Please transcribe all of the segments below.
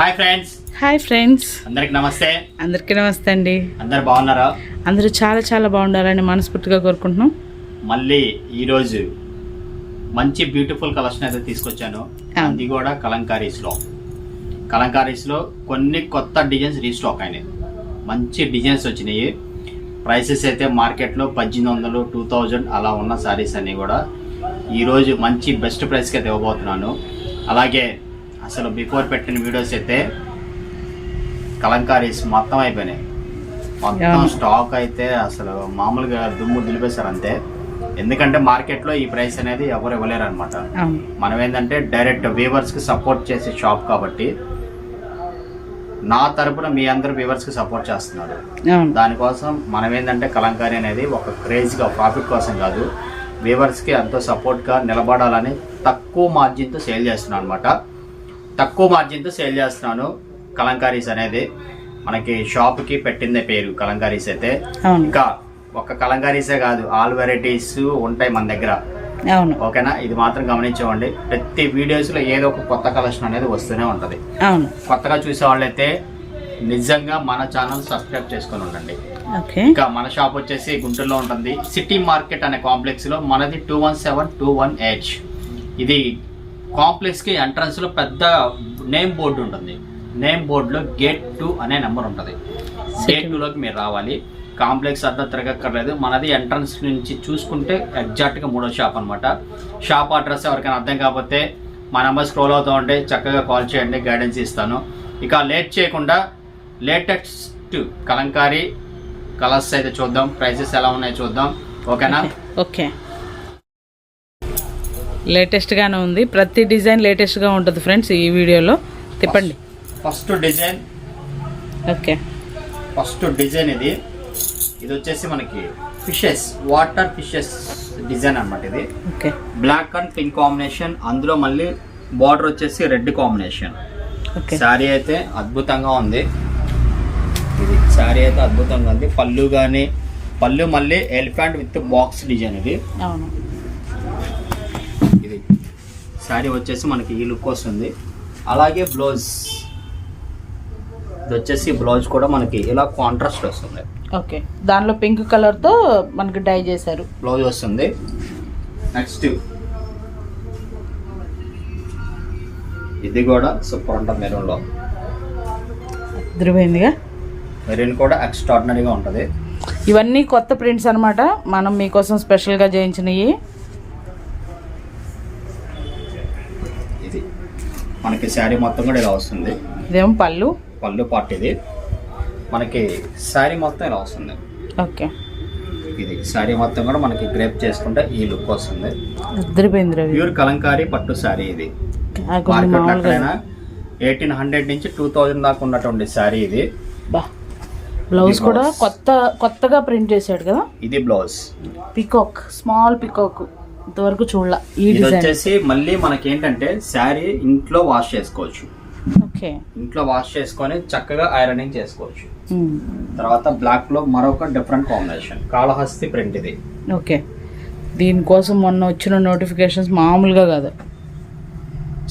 Hi friends. Hi friends. అందరికి నమస్తే. అందరికీ నమస్తే అండి. అందరు బాగున్నారా? అందరూ చాలా చాలా బాగుండాలని మనస్ఫూర్తిగా కోరుకుంటున్నాం. మళ్ళీ ఈరోజు మంచి బ్యూటిఫుల్ కలెక్షన్ అయితే తీసుకొచ్చాను. అది కూడా కలంకారీస్లో కలంకారీస్లో కొన్ని కొత్త డిజైన్స్ రీస్టాక్ అయినాయి. మంచి డిజైన్స్ వచ్చినాయి. ప్రైసెస్ అయితే మార్కెట్లో పద్దెనిమిది వందలు టూ థౌజండ్ అలా ఉన్న శారీస్ అన్నీ కూడా ఈరోజు మంచి బెస్ట్ ప్రైస్కి అయితే ఇవ్వబోతున్నాను. అలాగే అసలు బిఫోర్ పెట్టిన వీడియోస్ అయితే కలంకారీస్ మొత్తం అయిపోయినాయి. మొత్తం. స్టాక్ అయితే అసలు మామూలుగా దుమ్ము దులిపేశారు అంతే. ఎందుకంటే మార్కెట్లో ఈ ప్రైస్ అనేది ఎవరు ఇవ్వలేరు అనమాట మనం ఏంటంటే డైరెక్ట్ వీవర్స్కి సపోర్ట్ చేసే షాప్ కాబట్టి నా తరపున మీ అందరు వీవర్స్కి సపోర్ట్ చేస్తున్నారు. దానికోసం మనం ఏంటంటే కలంకారీ అనేది ఒక క్రేజ్గా ప్రాఫిట్ కోసం కాదు వీవర్స్కి ఎంతో సపోర్ట్గా నిలబడాలని తక్కువ మార్జిన్తో సేల్ చేస్తున్నాను అనమాట తక్కువ మార్జిన్తో సేల్ చేస్తున్నాను కలంకారీస్ అనేది. మనకి షాప్కి పెట్టిందే పేరు కలంకారీస్ అయితే. ఇంకా ఒక కలంకారీసే కాదు ఆల్ వెరైటీస్ ఉంటాయి మన దగ్గర. అవును. ఓకేనా? ఇది మాత్రం గమనించండి. ప్రతి వీడియోస్లో ఏదో ఒక కొత్త కలెక్షన్ అనేది వస్తూనే ఉంటది. అవును. కొత్తగా చూసే వాళ్ళైతే నిజంగా మన ఛానల్ సబ్స్క్రైబ్ చేసుకొని ఉండండి. ఇంకా మన షాప్ వచ్చేసి గుంటూరులో ఉంటుంది. సిటీ మార్కెట్ అనే కాంప్లెక్స్లో మనది two one seven two one H ఇది కాంప్లెక్స్కి ఎంట్రన్స్లో పెద్ద నేమ్ బోర్డు ఉంటుంది. నేమ్ బోర్డులో గేట్ టూ అనే నెంబర్ ఉంటుంది. గేట్ టూలోకి మీరు రావాలి. కాంప్లెక్స్ అంతా తిరగక్కర్లేదు. మనది ఎంట్రన్స్ నుంచి చూసుకుంటే ఎగ్జాక్ట్గా మూడో షాప్ అనమాట షాప్ అడ్రస్ ఎవరికైనా అర్థం కాకపోతే మా నెంబర్ స్క్రోల్ అవుతూ ఉంటే చక్కగా కాల్ చేయండి గైడెన్స్ ఇస్తాను. ఇక లేట్ చేయకుండా లేటెస్ట్ కలంకారీ కలర్స్ అయితే చూద్దాం. ప్రైసెస్ ఎలా ఉన్నాయో చూద్దాం. ఓకేనా ఓకే లేటెస్ట్గానే ఉంది. ప్రతి డిజైన్ లేటెస్ట్గా ఉంటుంది ఫ్రెండ్స్ ఈ వీడియోలో. తిప్పండి. First design. Okay. First design ఇది. ఇది వచ్చేసి మనకి ఫిషెస్ వాటర్ ఫిషెస్ డిజైన్ అన్నమాట ఇది. Okay. Black and pink combination అందులో మళ్ళీ బార్డర్ వచ్చేసి రెడ్ కాంబినేషన్ ఓకే. శారీ అయితే అద్భుతంగా ఉంది. ఇది శారీ అయితే అద్భుతంగా ఉంది. పళ్ళు కానీ పళ్ళు మళ్ళీ ఎలిఫెంట్ విత్ బాక్స్ డిజైన్ ఇది. అవును. ఇది శారీ వచ్చేసి మనకి ఈ లుక్ వస్తుంది. అలాగే బ్లౌజ్ ఇది వచ్చేసి బ్లౌజ్ కూడా మనకి ఇలా కాంట్రాస్ట్ వస్తుంది. ఓకే. దానిలో పింక్ కలర్తో మనకి డై చేశారు. బ్లౌజ్ వస్తుంది. నెక్స్ట్ ఇది కూడా సూపర్ ఉంటుంది మెరూన్లో ధృవైందిగా మెరూన్ కూడా ఎక్స్ట్రాడినరీగా ఉంటుంది. ఇవన్నీ కొత్త ప్రింట్స్ అన్నమాట. మనం మీకోసం స్పెషల్గా చేయించినవి ఇది మనకి శారీ మొత్తం కూడా ఇలా వస్తుంది. ఇదేమో పళ్ళు? పళ్ళు పార్ట్ ఇది. మనకి శారీ మొత్తం ఇలా వస్తుంది. ఓకే. ఇది శారీ మొత్తం కూడా మనకి గ్రేప్ చేసుకుంటే ఈ లుక్ వస్తుంది. ప్యూర్ కలంకారీ పట్టు శారీ ఇది. ఎక్కడైనా ఎయిటీన్ హండ్రెడ్ నుంచి టూ థౌజండ్ దాకా ఉన్నటువంటి శారీ ఇది. బ్లౌజ్ కూడా. కొత్త కొత్తగా ప్రింట్ చేశాడు కదా? ఇది బ్లౌజ్. Peacock small peacock. ఇంతవరకు చూడాల. ఈ ఇది డిజైన్. వచ్చేసి మళ్ళీ మనకి ఏంటంటే శారీ ఇంట్లో వాష్ చేసుకోవచ్చు. ఓకే. ఇంట్లో వాష్ చేసుకొని చక్కగా ఐరనింగ్ చేసుకోవచ్చు. తర్వాత బ్లాక్లో మరొక డిఫరెంట్ కాంబినేషన్. కాళహస్తి ప్రింట్ ఇది. ఓకే. దీనికోసం మొన్న వచ్చిన నోటిఫికేషన్స్ మామూలుగా కాదు.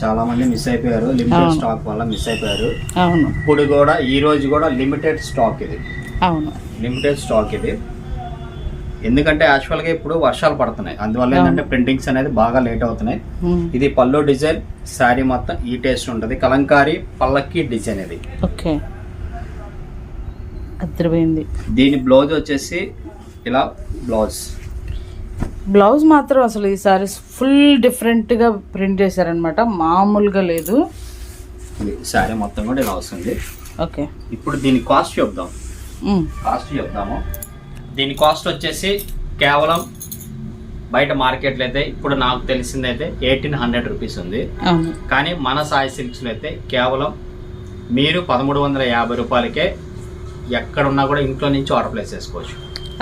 చాలా మంది మిస్ అయిపోయారు. లిమిటెడ్. స్టాక్ వల్ల మిస్ అయిపోయారు. అవును. ఇప్పుడు కూడా ఈ రోజు కూడా లిమిటెడ్ స్టాక్ ఇది. అవును. లిమిటెడ్ స్టాక్ ఇది. ఎందుకంటే యాక్చువల్గా ఇప్పుడు వర్షాలు పడుతున్నాయి. అందువల్ల. ఏంటంటే ప్రింటింగ్స్ అనేది బాగా లేట్ అవుతున్నాయి. ఉమ్. ఇది పల్లో డిజైన్ శారీ మొత్తం ఈ టేస్ట్ ఉంటుంది. కలంకారీ పల్లకి డిజైన్ ఇది. ఓకే దీని బ్లౌజ్ వచ్చేసి ఇలా బ్లౌజ్ బ్లౌజ్ మాత్రం అసలు ఈసారి ఫుల్ డిఫరెంట్గా ప్రింట్ చేశారనమాట మామూలుగా లేదు. శారీ మొత్తం కూడా ఇలా వస్తుంది. ఓకే ఇప్పుడు దీని కాస్ట్ చెప్దాం. కాస్ట్ చెప్దాము దీని కాస్ట్ వచ్చేసి కేవలం బయట మార్కెట్లో అయితే ఇప్పుడు నాకు తెలిసిందైతే ఎయిటీన్ హండ్రెడ్ రూపీస్ ఉంది. కానీ మన సాయి సిల్క్స్లో అయితే కేవలం మీరు పదమూడు వందల యాభై రూపాయలకే ఎక్కడున్నా కూడా ఇంట్లో నుంచి ఆర్డర్ ప్లేస్ చేసుకోవచ్చు.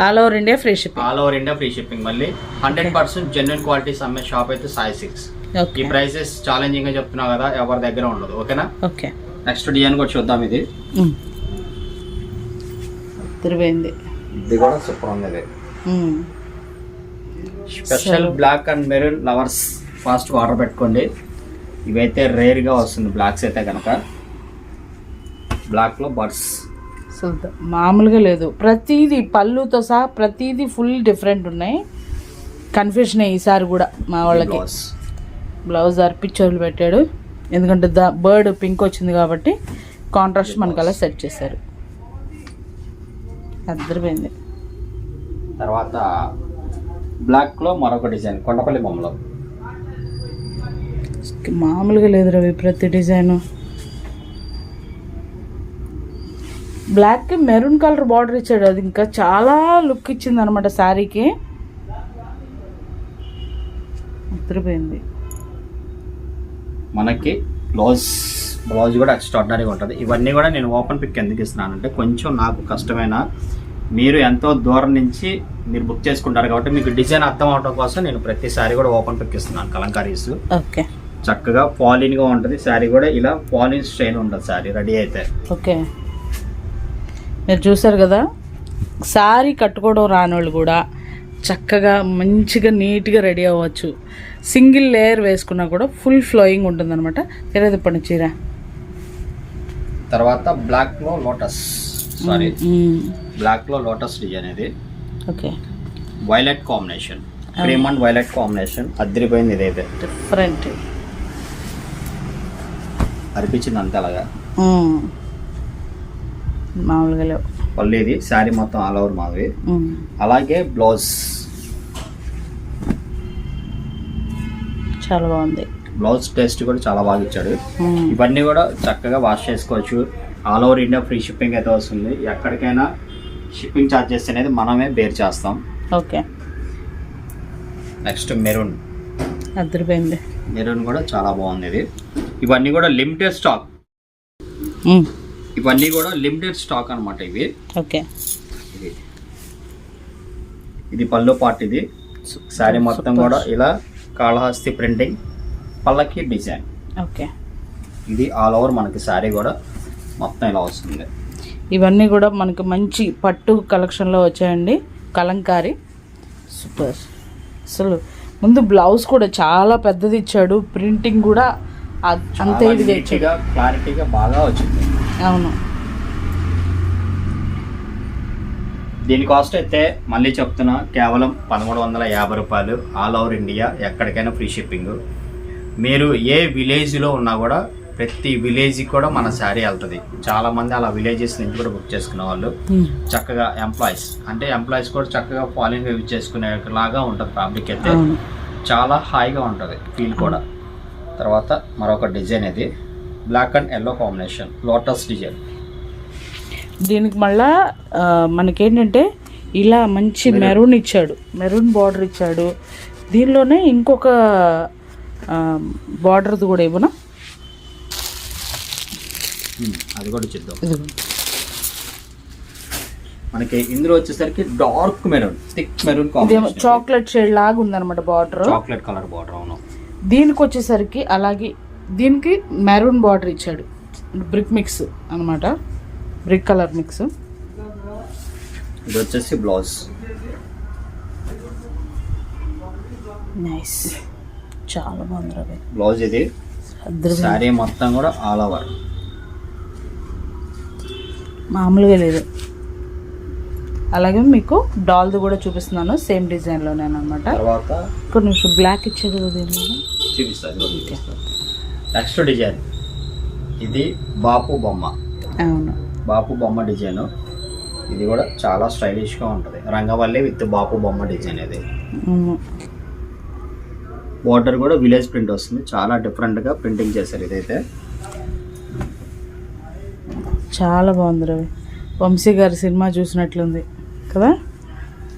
All over India free shipping all over India free shipping మళ్ళీ. హండ్రెడ్ పర్సెంట్ జెన్యున్ క్వాలిటీస్ అమ్మే షాప్ అయితే సాయి సిక్స్ ఈ ప్రైసెస్ ఛాలెంజింగ్గా చెప్తున్నావు కదా ఎవరి దగ్గర ఉండదు. ఓకేనా? ఓకే నెక్స్ట్ డిజైన్ కూడా చూద్దాం ఇది. ఉమ్. ఇది కూడా సూపర్ ఉంది ఇది. Special black and maroon lovers fast order పెట్టుకోండి. ఇవైతే రేర్గా వస్తుంది బ్లాక్స్ అయితే కనుక బ్లాక్లో బర్డ్స్. మామూలుగా లేదు. ప్రతిదీ పళ్ళుతో సహా ప్రతిదీ ఫుల్ డిఫరెంట్ ఉన్నాయి. కన్ఫ్యూషన్ ఈసారి కూడా మా వాళ్ళకి. బ్లౌజ్ అర్పిచ్చోళ్ళు పెట్టాడు. ఎందుకంటే ద బర్డ్ పింక్ వచ్చింది కాబట్టి కాంట్రాస్ట్ మనకు అలా సెట్ చేశారు. అద్దరిపోయింది. తర్వాత బ్లాక్లో మరొక డిజైన్ కొండపల్లి బొమ్మలో. మామూలుగా లేదు రవి ప్రతి డిజైన్. బ్లాక్కి మెరూన్ కలర్ బార్డర్ ఇచ్చాడు. అది ఇంకా చాలా లుక్ ఇచ్చింది అనమాట శారీకి. అద్దరిపోయింది. మనకి బ్లౌజ్ బ్లౌజ్ కూడా ఎక్స్ట్రాడినరీగా ఉంటుంది. ఇవన్నీ కూడా నేను ఓపెన్ పిక్ ఎందుకు ఇస్తున్నానంటే కొంచెం నాకు కష్టమైన మీరు ఎంతో దూరం నుంచి మీరు బుక్ చేసుకుంటారు కాబట్టి మీకు డిజైన్ అర్థం అవడం కోసం నేను ప్రతిసారి కూడా ఓపెన్ పిక్ ఇస్తున్నాను కలంకారీస్. ఓకే. చక్కగా ఫాలిన్గా ఉంటుంది. శారీ కూడా ఇలా ఫాలిన్ స్టైల్ ఉంటుంది శారీ రెడీ అయితే. ఓకే. మీరు చూసారు కదా శారీ కట్టుకోవడం రానోళ్ళు కూడా చక్కగా మంచిగా నీట్గా రెడీ అవ్వచ్చు. సింగిల్ లేయర్ వేసుకున్నా కూడా ఫుల్ ఫ్లోయింగ్ ఉంటుంది అనమాట తెరది పని చీర. తర్వాత బ్లాక్లో లోటస్ సారీ బ్లాక్లో లోటస్ డిజైన్ ఇది. Okay. Violet combination cream and violet combination అద్దరిపోయింది ఇదైతే. డిఫరెంట్ అనిపించింది అంతే అలాగా. మామూలుగా పళ్ళు ఇది. శారీ మొత్తం ఆల్ ఓవర్ మాది. అలాగే బ్లౌజ్ చాలా బాగుంది. బ్లౌజ్ టేస్ట్ కూడా చాలా బాగా ఇచ్చాడు. ఇవన్నీ కూడా చక్కగా వాష్ చేసుకోవచ్చు. All over India free shipping అయితే వస్తుంది. ఎక్కడికైనా షిప్పింగ్ ఛార్జెస్ అనేది మనమే బేర్ చేస్తాం. ఓకే. Next maroon. అద్దరిపోయింది. మెరూన్ కూడా చాలా బాగుంది ఇది. ఇవన్నీ కూడా లిమిటెడ్ స్టాక్. ఇవన్నీ కూడా లిమిటెడ్ స్టాక్ అన్నమాట ఇవి. ఓకే. ఇది. ఇది పళ్ళు పార్ట్ ఇది. శారీ మొత్తం కూడా ఇలా కాళహస్తి ప్రింటింగ్ పళ్ళకి డిజైన్ ఓకే. ఇది ఆల్ ఓవర్ మనకి శారీ కూడా మొత్తం ఇలా వస్తుంది. ఇవన్నీ కూడా మనకి మంచి పట్టు కలెక్షన్లో వచ్చాయండి. కలంకారీ. సూపర్ అసలు ముందు బ్లౌజ్ కూడా చాలా పెద్దది ఇచ్చాడు. ప్రింటింగ్ కూడా అంతే క్లారిటీగా బాగా వచ్చింది. అవును. దీని కాస్ట్ అయితే మళ్ళీ చెప్తున్నా కేవలం పదమూడు వందల యాభై రూపాయలు ఆల్ ఓవర్ ఇండియా ఎక్కడికైనా ఫ్రీ షిప్పింగ్ మీరు ఏ విలేజ్లో ఉన్నా కూడా ప్రతి విలేజ్కి కూడా మన శారీ వెళ్తుంది. చాలా మంది అలా విలేజెస్ నుంచి కూడా బుక్ చేసుకునే వాళ్ళు. మ్మ్. చక్కగా ఎంప్లాయీస్ అంటే ఎంప్లాయీస్ కూడా చక్కగా ఫాలోయింగ్ యూజ్ చేసుకునే లాగా ఉంటుంది ఫ్యాబ్రిక్ అయితే. చాలా హాయిగా ఉంటుంది ఫీల్ కూడా. తర్వాత మరొక డిజైన్ ఇది. Black and yellow combination lotus design దీనికి మళ్ళా మనకేంటంటే ఇలా మంచి మెరూన్. ఇచ్చాడు. మెరూన్ బార్డర్ ఇచ్చాడు. దీనిలోనే ఇంకొక బార్డర్ది కూడా ఇవ్వనా అది కూడా చూద్దాం మనకి ఇందులో వచ్చేసరికి dark maroon thick maroon chocolate shade లాగా ఉందన్నమాట బార్డర్. చాక్లెట్ కలర్ బార్డర్ అవును. దీనికి వచ్చేసరికి అలాగే దీనికి మెరూన్ బార్డర్ ఇచ్చాడు. బ్రిక్ మిక్స్ అన్నమాట. బ్రిక్ కలర్ మిక్స్ ఇది వచ్చేసి బ్లౌజ్. నైస్ చాలా బాగుంది రవి. బ్లౌజ్ ఇది. శారీ మొత్తం కూడా ఆల్ ఓవర్ మామూలుగా లేదు. అలాగే మీకు డాల్ది కూడా చూపిస్తున్నాను సేమ్ డిజైన్లోనే అనమాట తర్వాత కొన్ని నిమిషం బ్లాక్ దీనిలో చూపిస్తాను నెక్స్ట్ డిజైన్ ఇది బాపు బొమ్మ. అవును. బాపు బొమ్మ డిజైన్. ఇది కూడా చాలా స్టైలిష్గా ఉంటుంది. రంగవల్లి విత్ బాపు బొమ్మ డిజైన్ ఇది. బార్డర్ కూడా విలేజ్ ప్రింట్ వస్తుంది. చాలా డిఫరెంట్గా ప్రింటింగ్ చేశారు ఇదైతే. చాలా బాగుంది రవి. వంశీ గారి సినిమా చూసినట్లుంది కదా?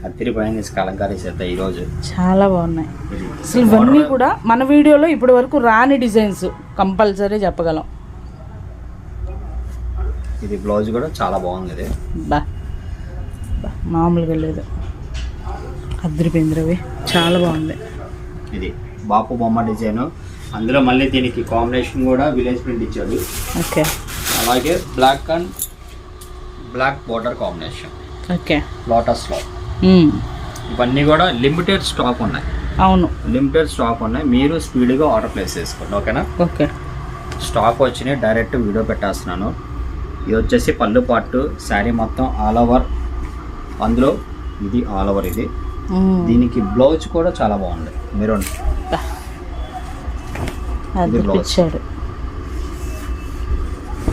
అత్తిరిపోయింది కలంకారీ చేత ఈరోజు. చాలా బాగున్నాయి. అసలు ఇవన్నీ కూడా మన వీడియోలో ఇప్పటి వరకు రాని డిజైన్స్ కంపల్సరీ చెప్పగలం. ఇది బ్లౌజ్ కూడా చాలా బాగుంది ఇది. బా. మామూలుగా లేదు. అద్దరిపోయింది చాలా బాగుంది. ఇది బాపు బొమ్మ డిజైన్. అందులో మళ్ళీ దీనికి కాంబినేషన్ కూడా విలేజ్ ప్రింట్ ఇచ్చాడు. ఓకే. అలాగే black and black border combination. Okay. లోటస్లో. ఇవన్నీ కూడా లిమిటెడ్ స్టాక్ ఉన్నాయి. అవును. లిమిటెడ్ స్టాక్ ఉన్నాయి. మీరు స్పీడ్గా ఆర్డర్ ప్లేస్ చేసుకోండి. ఓకేనా? ఓకే. స్టాక్ వచ్చినాయి. డైరెక్ట్ వీడియో పెట్టేస్తున్నాను. ఇది వచ్చేసి పళ్ళు పాటు శారీ మొత్తం ఆల్ ఓవర్ అందులో ఇది ఆల్ ఓవర్ ఇది. దీనికి బ్లౌజ్ కూడా చాలా బాగుంది. మెరూన్ ఇది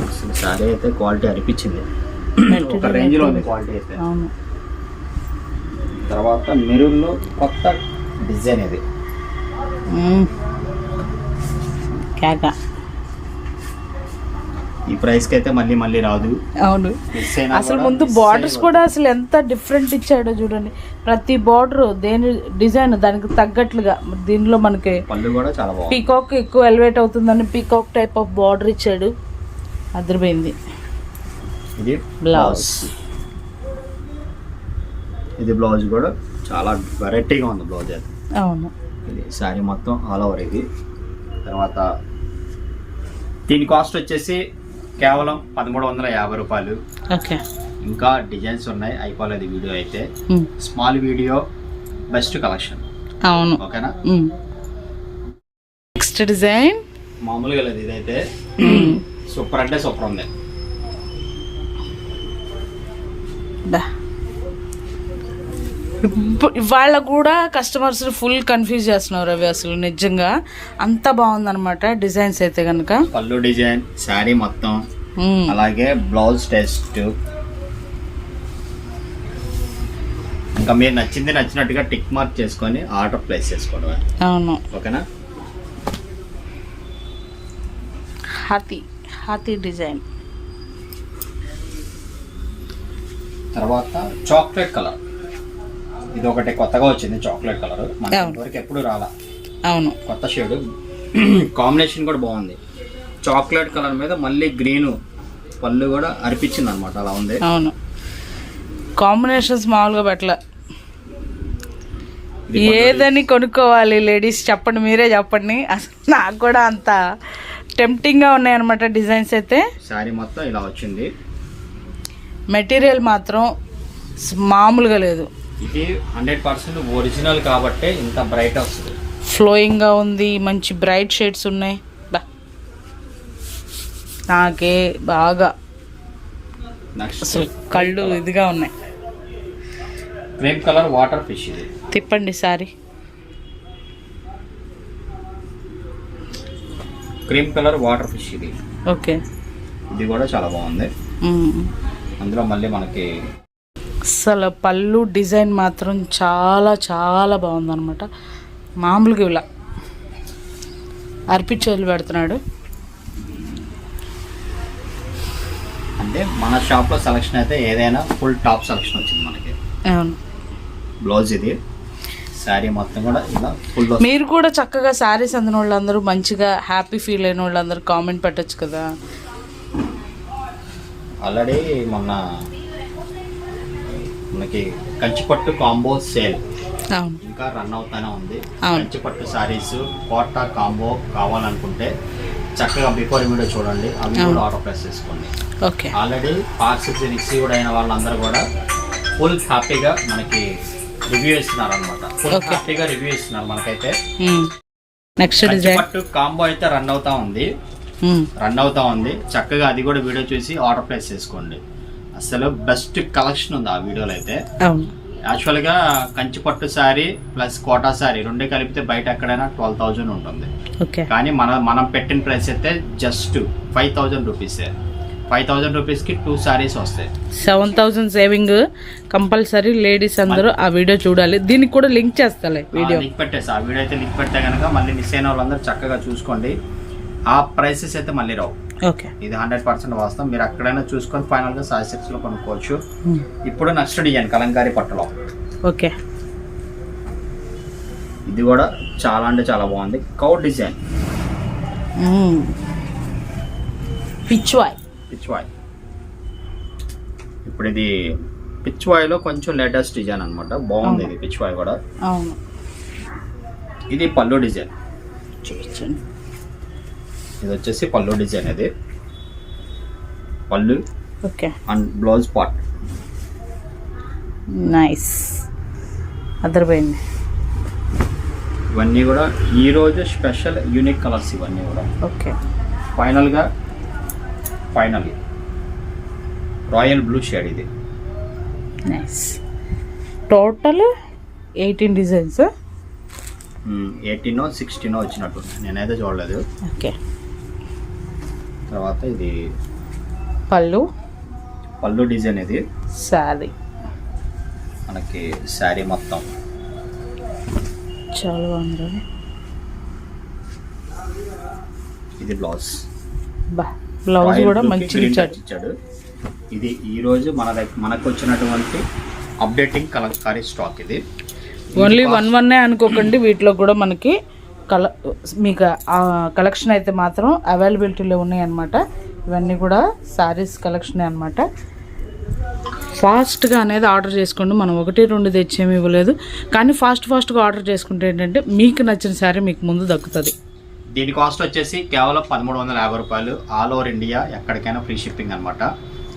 అసలు శారీ అయితే క్వాలిటీ అనిపించింది. Material ఒక రేంజ్లో ఉంది అయితే- క్వాలిటీ అయితే తర్వాత మెరూన్లో కొత్త డిజైన్ ఇది. ఈ ప్రైస్కి అయితే మళ్ళీ మళ్ళీ రాదు. అవును. అసలు ముందు బార్డర్స్. కూడా అసలు ఎంత డిఫరెంట్ ఇచ్చాడో చూడండి. ప్రతి బార్డర్ దేని డిజైన్ దానికి తగ్గట్లుగా దీనిలో మనకి పళ్ళు కూడా చాలా బాగుంది పీకాక్ ఎక్కువ ఎలివేట్ అవుతుందని పీకాక్ టైప్ ఆఫ్ బార్డర్ ఇచ్చాడు. అదిరిపోయింది. ఇది బ్లౌజ్ ఇది బ్లౌజ్ కూడా చాలా వెరైటీగా ఉంది బ్లౌజ్ అయితే. అవును. ఇది శారీ మొత్తం ఆల్ ఓవర్ ఇది. తర్వాత దీని కాస్ట్ వచ్చేసి కేవలం పదమూడు వందల యాభై రూపాయలు. ఓకే. ఇంకా డిజైన్స్ ఉన్నాయి. అయిపోలేదు వీడియో అయితే. Small video best collection. అవును. ఓకేనా? Next design. మామూలుగా లేదు ఇదైతే. సూపర్ అంటే సూపర్ ఉంది. ఇవాళ కూడా కస్టమర్స్ ఫుల్ కన్ఫ్యూజ్ చేస్తున్నారు అవి అసలు నిజంగా. అంత బాగుందన్నమాట డిజైన్స్ అయితే కనుక పళ్ళు డిజైన్ శారీ మొత్తం. అలాగే బ్లౌజ్ టెస్ట్ ఇంకా మీరు నచ్చింది నచ్చినట్టుగా టిక్ మార్క్ చేసుకొని ఆర్డర్ ప్లేస్ చేసుకోవడం అవును. ఓకేనా? హాతీ హాతీ డిజైన్. తర్వాత చాక్లెట్ కలర్ ఇది ఒకటి కొత్తగా వచ్చింది చాక్లెట్ కలర్. మన అవును. ఇంతవరకు ఎప్పుడు రాలా. అవును. కొత్త షేడ్. కాంబినేషన్ కూడా బాగుంది. చాక్లెట్ కలర్ మీద మళ్ళీ గ్రీన్ పళ్ళు కూడా అరిపించింది అనమాట అలా ఉంది. అవును. కాంబినేషన్స్ మామూలుగా పెట్టల. ఏదని కొనుక్కోవాలి లేడీస్ చెప్పండి మీరే చెప్పండి. అసలు నాకు కూడా అంత టెంప్టింగ్గా ఉన్నాయన్నమాట డిజైన్స్ అయితే. శారీ మొత్తం ఇలా వచ్చింది. మెటీరియల్ మాత్రం మామూలుగా లేదు. ఇది హండ్రెడ్ పర్సెంట్ ఒరిజినల్ కాబట్టే ఇంత బ్రైట్ వస్తుంది. ఫ్లోయింగ్గా ఉంది మంచి బ్రైట్ షేడ్స్ ఉన్నాయి. బా నాకే బాగా అసలు కళ్ళు ఇదిగా ఉన్నాయి. క్రీమ్ కలర్ వాటర్ ఫిష్ ఇది. తిప్పండి sorry. Cream colour water fish ఇది. ఓకే. ఇది కూడా చాలా బాగుంది. అందులో మళ్ళీ మనకి అసలు పళ్ళు డిజైన్ మాత్రం చాలా చాలా బాగుందన్నమాట. మామూలుగా ఇలా అర్పించేలు పెడుతున్నాడు. అంటే మన షాప్లో సెలక్షన్ అయితే ఏదైనా ఫుల్ టాప్ సెలక్షన్ వచ్చింది మనకి. అవును. బ్లౌజ్ ఇది. శారీ మొత్తం కూడా ఇలా ఫుల్ మీరు కూడా చక్కగా శారీస్ అందిన వాళ్ళందరూ మంచిగా హ్యాపీ ఫీల్ అయిన వాళ్ళందరూ కామెంట్ పెట్టచ్చు కదా. ఆల్రెడీ మొన్న మనకి కంచిపట్టు కాంబో సేల్. ఇంకా రన్ అవుతానే ఉంది. కంచిపట్టు శారీస్ కోటా కాంబో కావాలనుకుంటే చక్కగా బిఫోర్ వీడియో చూడండి. అవి. కూడా ఆర్డర్ ప్లేస్ చేసుకోండి. ఓకే. ఆల్రెడీ పార్సిల్స్ రిసీవ్డ్ అయిన వాళ్ళందరూ కూడా ఫుల్ హ్యాపీగా మనకి రివ్యూ ఇస్తున్నారు అనమాట ఫుల్. హ్యాపీగా రివ్యూ ఇస్తున్నారు మనకైతే. నెక్స్ట్ కాంబో అయితే రన్ అవుతా ఉంది. రన్ అవుతా ఉంది. చక్కగా అది కూడా వీడియో చూసి ఆర్డర్ ప్లేస్ చేసుకోండి. అసలు బెస్ట్ కలెక్షన్ ఉంది ఆ వీడియోలో అయితే. యాక్చువల్గా కంచిపట్టు శారీ ప్లస్ కోటా శారీ రెండు కలిపితే బయట ఎక్కడైనా ట్వెల్వ్ థౌజండ్ ఉంటుంది. ఓకే. కానీ మన మనం పెట్టిన ప్రైస్ అయితే జస్ట్ ఫైవ్ థౌజండ్ రూపీసే. ఫైవ్ థౌజండ్ రూపీస్కి టూ శారీస్ వస్తాయి. Seven thousand saving compulsory ladies అందరూ ఆ వీడియో చూడాలి. దీనికి కూడా లింక్ చేస్తాలే వీడియో. లింక్ పెట్టేసి ఆ వీడియో అయితే లింక్ పెడితే కనుక మళ్ళీ మిస్ అయిన వాళ్ళందరూ చక్కగా చూసుకోండి. ఆ ప్రైసెస్ అయితే మళ్ళీ రావు. ఓకే. ఇది హండ్రెడ్ పర్సెంట్ వాస్తవం. మీరు ఎక్కడైనా చూసుకొని ఫైనల్గా సాయి సిక్స్లో కొనుక్కోవచ్చు. ఇప్పుడు నెక్స్ట్ డిజైన్ కలంకారీ పట్టులో. ఓకే. ఇది కూడా చాలా అంటే చాలా బాగుంది. Cow design. పిచ్వాయ్ పిచ్వాయ్ ఇప్పుడు ఇది పిచ్వాయ్లో కొంచెం లేటెస్ట్ డిజైన్ అనమాట బాగుంది ఇది పిచ్వాయ్ కూడా. అవును. ఇది పళ్ళు డిజైన్. చూపించండి. ఇది వచ్చేసి పళ్ళు డిజైన్ ఇది. పళ్ళు okay. And blouse part. Nice. అదరిపోయింది ఇవన్నీ కూడా ఈ రోజు స్పెషల్ యూనిక్ కలర్స్ ఇవన్నీ కూడా. ఓకే. ఫైనల్గా ఫైనల్. రాయల్ బ్లూ షేడ్ ఇది. నైస్. Total eighteen designs. ఎయిటీనో సిక్స్టీనో వచ్చినట్టు. నేనైతే చూడలేదు. ఓకే. తర్వాత ఇది పళ్ళు. పళ్ళు డిజైన్ ఇది. శారీ. మనకి శారీ మొత్తం. చాలా బాగుంది. ఇది బ్లౌజ్. బా బ్లౌజ్ కూడా గ్రీన్ ఇచ్చాడు. ఇది ఈ రోజు మన దగ్గర మనకు వచ్చినటువంటి అప్డేటింగ్ కలంకారీ స్టాక్ ఇది. ఓన్లీ వన్ వన్నే అనుకోకండి వీటిలో కూడా మనకి కల మీకు ఆ కలెక్షన్ అయితే మాత్రం అవైలబిలిటీలో ఉన్నాయన్నమాట. ఇవన్నీ కూడా శారీస్ కలెక్షన్ అనమాట ఫాస్ట్గా అనేది ఆర్డర్ చేసుకోండి. మనం ఒకటి రెండు తెచ్చేమి ఇవ్వలేదు. కానీ ఫాస్ట్ ఫాస్ట్గా ఆర్డర్ చేసుకుంటే ఏంటంటే మీకు నచ్చిన శారీ మీకు ముందు దక్కుతుంది. దీని కాస్ట్ వచ్చేసి కేవలం పదమూడు వందల యాభై రూపాయలు. ఆల్ ఓవర్ ఇండియా ఎక్కడికైనా ఫ్రీ షిప్పింగ్ అనమాట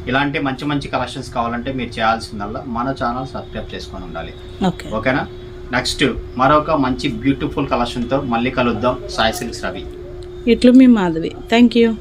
ఇలాంటి మంచి మంచి కలెక్షన్స్ కావాలంటే మీరు చేయాల్సిందల్లా మన ఛానల్ సబ్స్క్రైబ్ చేసుకొని ఉండాలి. ఓకే ఓకేనా నెక్స్ట్ మరొక మంచి బ్యూటిఫుల్ కలెక్షన్తో మళ్ళీ కలుద్దాం. సాయి సిల్క్స్ రవి. ఇట్లు మీ మాధవి. Thank you